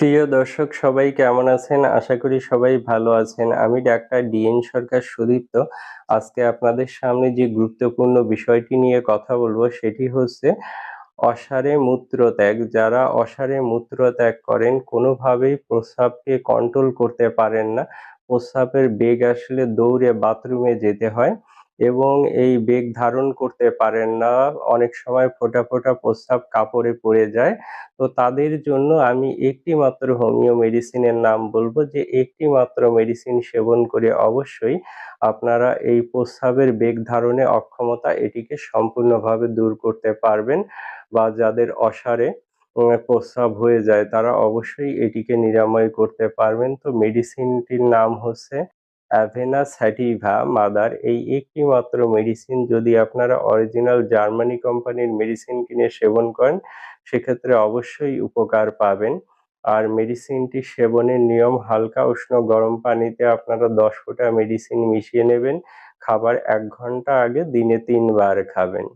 প্রিয় দর্শক, সবাই কেমন আছেন? আশা করি সবাই ভালো আছেন। আমি ডাক্তার ডিএন সরকার সুদীপ্ত। আজকে আপনাদের সামনে যে গুরুত্বপূর্ণ বিষয়টি নিয়ে কথা বলব, সেটি হচ্ছে অসারে মূত্রত্যাগ। যারা অসারে মূত্রত্যাগ করেন, কোনোভাবেই প্রস্রাবকে কন্ট্রোল করতে পারেন না। প্রস্রাবের বেগ আসলে দৌড়ে বাথরুমে যেতে হয়। এবং এই বেগ ধারণ করতে পারেন না। অনেক সময় ফোটা ফোটা প্রস্রাব কাপড়ে পড়ে যায়। তো তাদের জন্য আমি একটি মাত্র হোমিও মেডিসিনের নাম বলব যে একটি মাত্র মেডিসিন সেবন করে অবশ্যই আপনারা এই প্রস্রাবের বেগ ধারণে অক্ষমতা এটিকে সম্পূর্ণভাবে দূর করতে পারবেন বা যাদের অসারে প্রস্রাব হয়ে যায় তারা অবশ্যই এটিকে নিরাময় করতে পারবেন। তো মেডিসিনটির নাম হচ্ছে অ্যাভেনা স্যাটিভা মাদার এই একটি মাত্র মেডিসিন যদি আপনারা অরিজিনাল জার্মানি কোম্পানির মেডিসিন কিনে সেবন করেন, সেক্ষেত্রে অবশ্যই উপকার পাবেন। আর মেডিসিনটি সেবনের নিয়ম, হালকা উষ্ণ গরম পানিতে আপনারা দশ ফোঁটা মেডিসিন মিশিয়ে নেবেন। খাবার এক ঘণ্টা আগে দিনে তিনবার খাবেন।